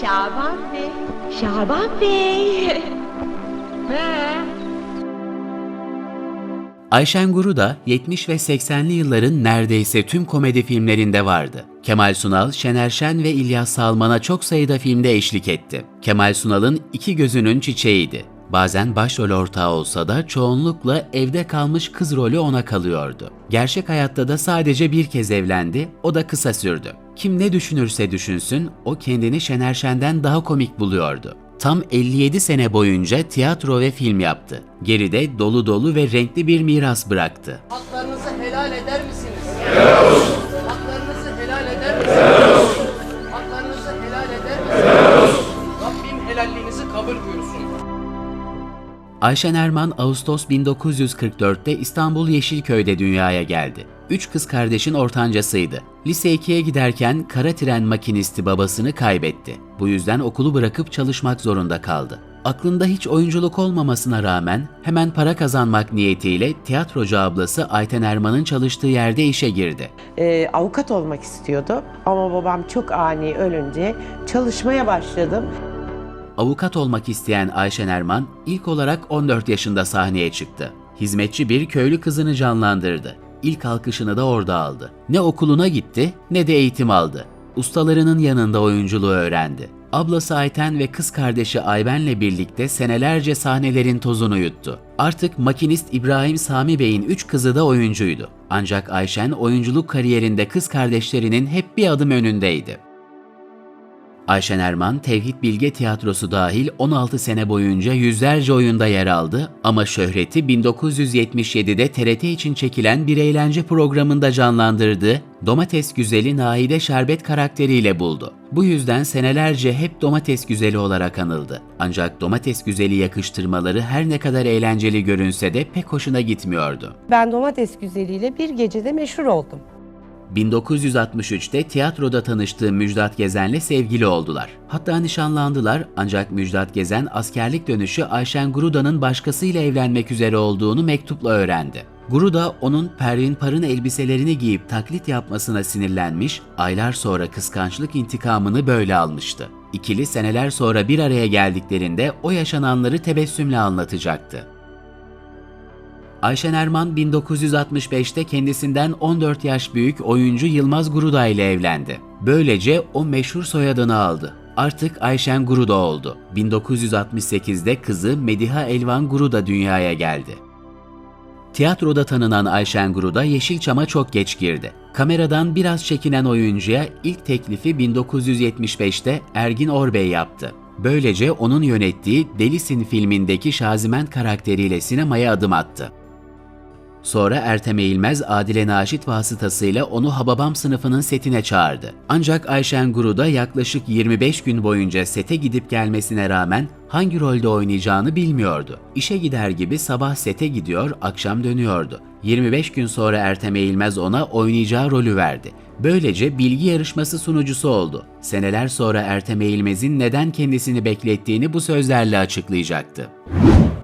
Şaban Bey. Şaban Bey. Ayşen Guru da 70 ve 80'li yılların neredeyse tüm komedi filmlerinde vardı. Kemal Sunal, Şener Şen ve İlyas Salman'a çok sayıda filmde eşlik etti. Kemal Sunal'ın iki gözünün çiçeğiydi. Bazen başrol ortağı olsa da çoğunlukla evde kalmış kız rolü ona kalıyordu. Gerçek hayatta da sadece bir kez evlendi, o da kısa sürdü. Kim ne düşünürse düşünsün, o kendini Şener Şen'den daha komik buluyordu. Tam 57 sene boyunca tiyatro ve film yaptı. Geride dolu dolu ve renkli bir miras bıraktı. Haklarınızı helal eder misiniz? Helal olsun. Haklarınızı helal eder misiniz? Helal olsun. Haklarınızı helal eder misiniz? Helal olsun. Rabbim helalliğinizi kabul buyursun. Ayşen Erman Ağustos 1944'te İstanbul Yeşilköy'de dünyaya geldi. Üç kız kardeşin ortancasıydı. Lise 2'ye giderken kara tren makinisti babasını kaybetti. Bu yüzden okulu bırakıp çalışmak zorunda kaldı. Aklında hiç oyunculuk olmamasına rağmen hemen para kazanmak niyetiyle tiyatrocu ablası Ayten Erman'ın çalıştığı yerde işe girdi. Ee, avukat olmak istiyordu ama babam çok ani ölünce çalışmaya başladım. Avukat olmak isteyen Ayşen Erman ilk olarak 14 yaşında sahneye çıktı. Hizmetçi bir köylü kızını canlandırdı. İlk alkışını da orada aldı. Ne okuluna gitti ne de eğitim aldı. Ustalarının yanında oyunculuğu öğrendi. Ablası Ayten ve kız kardeşi Ayben'le birlikte senelerce sahnelerin tozunu yuttu. Artık makinist İbrahim Sami Bey'in üç kızı da oyuncuydu. Ancak Ayşen oyunculuk kariyerinde kız kardeşlerinin hep bir adım önündeydi. Ayşen Erman, Tevhid Bilge Tiyatrosu dahil 16 sene boyunca yüzlerce oyunda yer aldı ama şöhreti 1977'de TRT için çekilen bir eğlence programında canlandırdığı Domates Güzeli Naide Şerbet karakteriyle buldu. Bu yüzden senelerce hep Domates Güzeli olarak anıldı. Ancak Domates Güzeli yakıştırmaları her ne kadar eğlenceli görünse de pek hoşuna gitmiyordu. Ben domates güzeliyle bir gecede meşhur oldum. 1963'te tiyatroda tanıştığı Müjdat Gezen'le sevgili oldular. Hatta nişanlandılar ancak Müjdat Gezen askerlik dönüşü Ayşen Gruda'nın başkasıyla evlenmek üzere olduğunu mektupla öğrendi. Gruda onun Pervin Par'ın elbiselerini giyip taklit yapmasına sinirlenmiş, aylar sonra kıskançlık intikamını böyle almıştı. İkili seneler sonra bir araya geldiklerinde o yaşananları tebessümle anlatacaktı. Ayşen Erman 1965'te kendisinden 14 yaş büyük oyuncu Yılmaz Guruda ile evlendi. Böylece o meşhur soyadını aldı. Artık Ayşen Guruda oldu. 1968'de kızı Mediha Elvan Guruda dünyaya geldi. Tiyatroda tanınan Ayşen Guruda Yeşilçam'a çok geç girdi. Kameradan biraz çekinen oyuncuya ilk teklifi 1975'te Ergin Orbey yaptı. Böylece onun yönettiği Delisin filmindeki Şaziment karakteriyle sinemaya adım attı. Sonra Ertem Eğilmez Adile Naşit vasıtasıyla onu Hababam sınıfının setine çağırdı. Ancak Ayşen Guru da yaklaşık 25 gün boyunca sete gidip gelmesine rağmen hangi rolde oynayacağını bilmiyordu. İşe gider gibi sabah sete gidiyor, akşam dönüyordu. 25 gün sonra Ertem Eğilmez ona oynayacağı rolü verdi. Böylece bilgi yarışması sunucusu oldu. Seneler sonra Ertem Eğilmez'in neden kendisini beklettiğini bu sözlerle açıklayacaktı.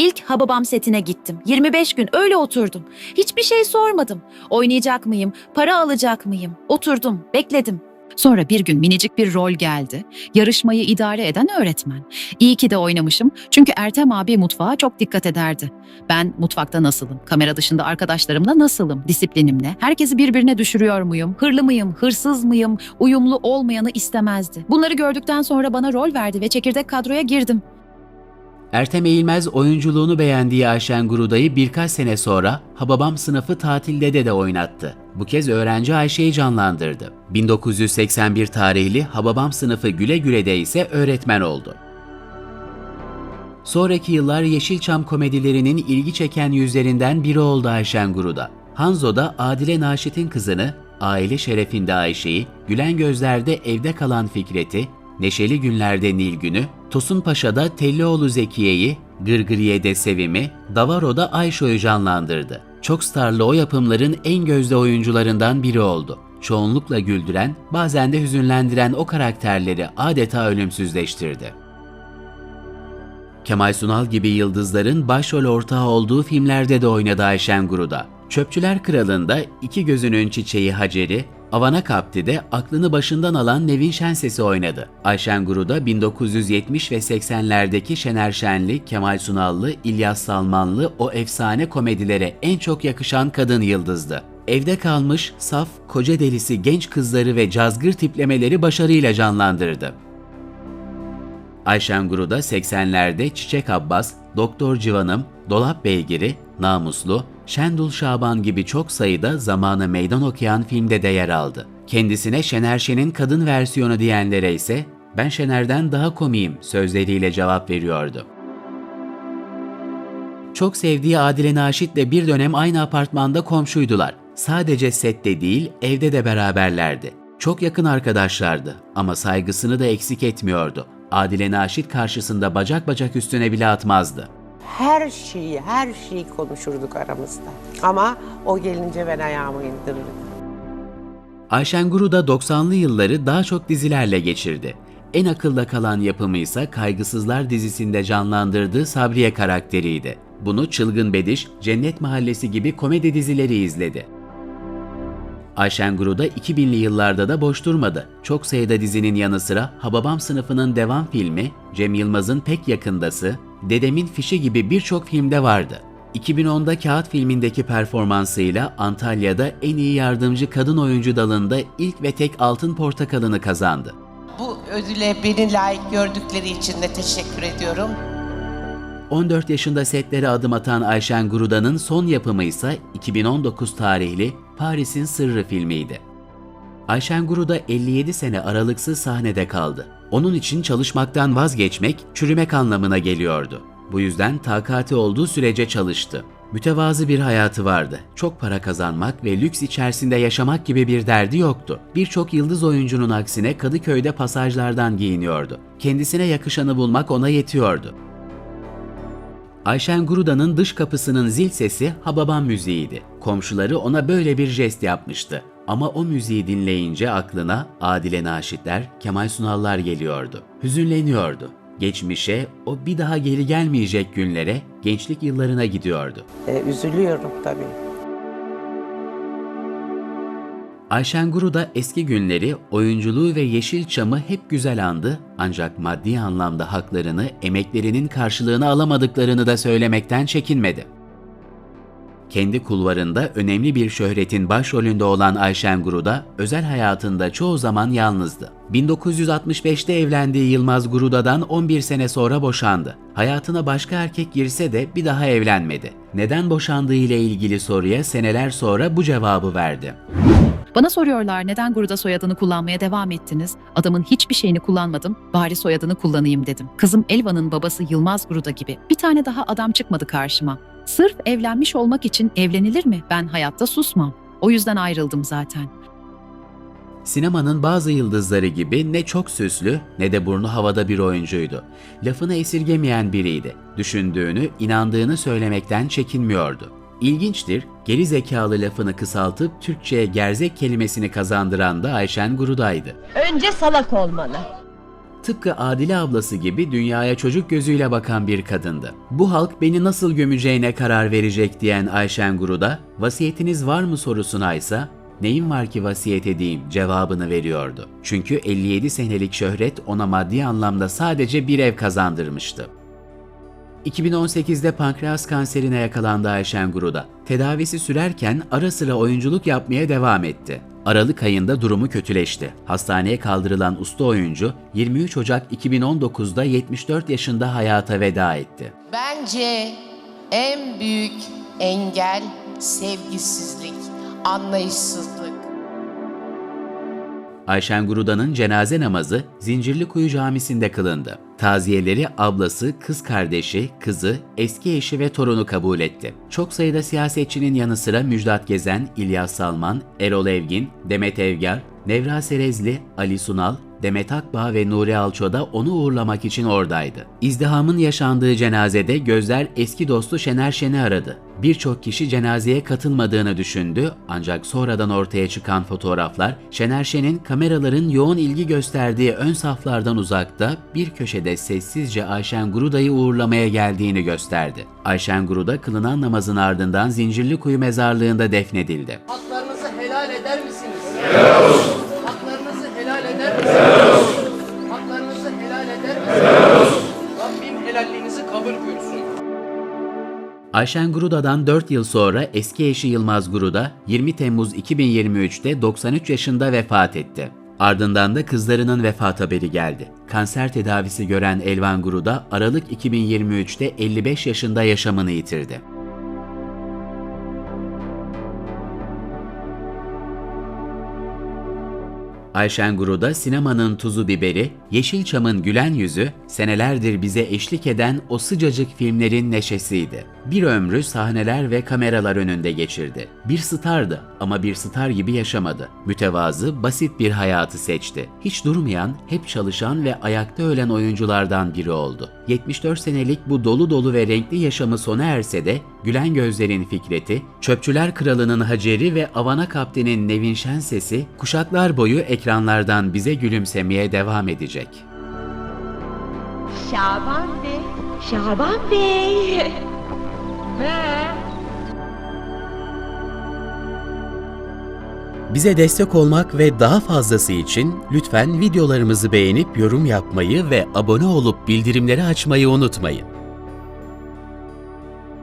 İlk Hababam setine gittim. 25 gün öyle oturdum. Hiçbir şey sormadım. Oynayacak mıyım? Para alacak mıyım? Oturdum, bekledim. Sonra bir gün minicik bir rol geldi. Yarışmayı idare eden öğretmen. İyi ki de oynamışım çünkü Ertem abi mutfağa çok dikkat ederdi. Ben mutfakta nasılım? Kamera dışında arkadaşlarımla nasılım? Disiplinimle? Herkesi birbirine düşürüyor muyum? Hırlı mıyım? Hırsız mıyım? Uyumlu olmayanı istemezdi. Bunları gördükten sonra bana rol verdi ve çekirdek kadroya girdim. Ertem Eğilmez oyunculuğunu beğendiği Ayşen Guruda'yı birkaç sene sonra Hababam sınıfı tatilde de de oynattı. Bu kez öğrenci Ayşe'yi canlandırdı. 1981 tarihli Hababam sınıfı Güle Güle'de ise öğretmen oldu. Sonraki yıllar Yeşilçam komedilerinin ilgi çeken yüzlerinden biri oldu Ayşen Guruda. Hanzo'da Adile Naşit'in kızını, aile şerefinde Ayşe'yi, Gülen Gözler'de evde kalan Fikret'i, Neşeli Günler'de Nilgün'ü, Tosun Paşa'da Tellioğlu Zekiye'yi, Gırgıriye'de Sevim'i, Davaro'da Ayşo'yu canlandırdı. Çok starlı o yapımların en gözde oyuncularından biri oldu. Çoğunlukla güldüren, bazen de hüzünlendiren o karakterleri adeta ölümsüzleştirdi. Kemal Sunal gibi yıldızların başrol ortağı olduğu filmlerde de oynadı Ayşen Guruda. Çöpçüler Kralı'nda İki Gözünün Çiçeği Hacer'i, Avana Kapti'de aklını başından alan Nevin Şenses'i oynadı. Ayşen Guru da 1970 ve 80'lerdeki Şener Şenli, Kemal Sunallı, İlyas Salmanlı o efsane komedilere en çok yakışan kadın yıldızdı. Evde kalmış, saf, koca delisi genç kızları ve cazgır tiplemeleri başarıyla canlandırdı. Ayşen Guru da 80'lerde Çiçek Abbas, Doktor Civanım, Dolap Beygiri, Namuslu, Şendul Şaban gibi çok sayıda zamanı meydan okuyan filmde de yer aldı. Kendisine Şener Şen'in kadın versiyonu diyenlere ise ben Şener'den daha komiyim sözleriyle cevap veriyordu. Çok sevdiği Adile Naşit'le bir dönem aynı apartmanda komşuydular. Sadece sette değil, evde de beraberlerdi. Çok yakın arkadaşlardı ama saygısını da eksik etmiyordu. Adile Naşit karşısında bacak bacak üstüne bile atmazdı. Her şeyi, her şeyi konuşurduk aramızda. Ama o gelince ben ayağımı indiririm. Ayşen Guru da 90'lı yılları daha çok dizilerle geçirdi. En akılda kalan yapımı ise Kaygısızlar dizisinde canlandırdığı Sabriye karakteriydi. Bunu Çılgın Bediş, Cennet Mahallesi gibi komedi dizileri izledi. Ayşen Guru da 2000'li yıllarda da boş durmadı. Çok sayıda dizinin yanı sıra Hababam sınıfının devam filmi, Cem Yılmaz'ın Pek Yakındası, Dedemin Fişi gibi birçok filmde vardı. 2010'da Kağıt filmindeki performansıyla Antalya'da en iyi yardımcı kadın oyuncu dalında ilk ve tek altın portakalını kazandı. Bu ödüle beni layık gördükleri için de teşekkür ediyorum. 14 yaşında setlere adım atan Ayşen Guruda'nın son yapımı ise 2019 tarihli Paris'in Sırrı filmiydi. Ayşen Guruda 57 sene aralıksız sahnede kaldı. Onun için çalışmaktan vazgeçmek, çürümek anlamına geliyordu. Bu yüzden takati olduğu sürece çalıştı. Mütevazı bir hayatı vardı. Çok para kazanmak ve lüks içerisinde yaşamak gibi bir derdi yoktu. Birçok yıldız oyuncunun aksine Kadıköy'de pasajlardan giyiniyordu. Kendisine yakışanı bulmak ona yetiyordu. Ayşen Guruda'nın dış kapısının zil sesi Hababam müziğiydi. Komşuları ona böyle bir jest yapmıştı. Ama o müziği dinleyince aklına Adile Naşitler, Kemal Sunallar geliyordu. Hüzünleniyordu. Geçmişe, o bir daha geri gelmeyecek günlere, gençlik yıllarına gidiyordu. Ee, üzülüyorum tabii. Ayşen Guru da eski günleri, oyunculuğu ve Yeşilçam'ı hep güzel andı ancak maddi anlamda haklarını, emeklerinin karşılığını alamadıklarını da söylemekten çekinmedi. Kendi kulvarında önemli bir şöhretin başrolünde olan Ayşen Guru da özel hayatında çoğu zaman yalnızdı. 1965'te evlendiği Yılmaz Guruda'dan 11 sene sonra boşandı. Hayatına başka erkek girse de bir daha evlenmedi. Neden boşandığı ile ilgili soruya seneler sonra bu cevabı verdi. Bana soruyorlar neden Guruda soyadını kullanmaya devam ettiniz? Adamın hiçbir şeyini kullanmadım, bari soyadını kullanayım dedim. Kızım Elvan'ın babası Yılmaz Guruda gibi. Bir tane daha adam çıkmadı karşıma. Sırf evlenmiş olmak için evlenilir mi? Ben hayatta susmam. O yüzden ayrıldım zaten. Sinemanın bazı yıldızları gibi ne çok süslü ne de burnu havada bir oyuncuydu. Lafını esirgemeyen biriydi. Düşündüğünü, inandığını söylemekten çekinmiyordu. İlginçtir, geri zekalı lafını kısaltıp Türkçe'ye gerzek kelimesini kazandıran da Ayşen Guruday'dı. Önce salak olmalı. Tıpkı Adile ablası gibi dünyaya çocuk gözüyle bakan bir kadındı. Bu halk beni nasıl gömeceğine karar verecek diyen Ayşen Guruda, vasiyetiniz var mı sorusuna ise neyin var ki vasiyet edeyim cevabını veriyordu. Çünkü 57 senelik şöhret ona maddi anlamda sadece bir ev kazandırmıştı. 2018'de pankreas kanserine yakalandı Ayşen Guruda. Tedavisi sürerken ara sıra oyunculuk yapmaya devam etti. Aralık ayında durumu kötüleşti. Hastaneye kaldırılan usta oyuncu 23 Ocak 2019'da 74 yaşında hayata veda etti. Bence en büyük engel sevgisizlik, anlayışsızlık. Ayşen Guruda'nın cenaze namazı Zincirlikuyu Camisi'nde kılındı. Taziyeleri ablası, kız kardeşi, kızı, eski eşi ve torunu kabul etti. Çok sayıda siyasetçinin yanı sıra Müjdat Gezen, İlyas Salman, Erol Evgin, Demet Evgar, Nevra Serezli, Ali Sunal, Demet Akbağ ve Nuri Alço da onu uğurlamak için oradaydı. İzdihamın yaşandığı cenazede gözler eski dostu Şener Şen'i aradı. Birçok kişi cenazeye katılmadığını düşündü ancak sonradan ortaya çıkan fotoğraflar Şener Şen'in kameraların yoğun ilgi gösterdiği ön saflardan uzakta bir köşede sessizce Ayşen Guruda'yı uğurlamaya geldiğini gösterdi. Ayşen Guruda kılınan namazın ardından Zincirlikuyu mezarlığında defnedildi. Haklarınızı helal eder misiniz? Ayşen Gruda'dan 4 yıl sonra eski eşi Yılmaz Gruda 20 Temmuz 2023'te 93 yaşında vefat etti. Ardından da kızlarının vefat haberi geldi. Kanser tedavisi gören Elvan Gruda Aralık 2023'te 55 yaşında yaşamını yitirdi. Ayşen Guru'da sinemanın tuzu biberi, Yeşilçam'ın gülen yüzü, senelerdir bize eşlik eden o sıcacık filmlerin neşesiydi. Bir ömrü sahneler ve kameralar önünde geçirdi. Bir stardı ama bir star gibi yaşamadı. Mütevazı, basit bir hayatı seçti. Hiç durmayan, hep çalışan ve ayakta ölen oyunculardan biri oldu. 74 senelik bu dolu dolu ve renkli yaşamı sona erse de Gülen Gözler'in Fikret'i, Çöpçüler Kralı'nın Hacer'i ve Avana Kapten'in Nevin Şen sesi kuşaklar boyu ekranlardan bize gülümsemeye devam edecek. Şaban Bey. Şaban Bey. Bize destek olmak ve daha fazlası için lütfen videolarımızı beğenip yorum yapmayı ve abone olup bildirimleri açmayı unutmayın.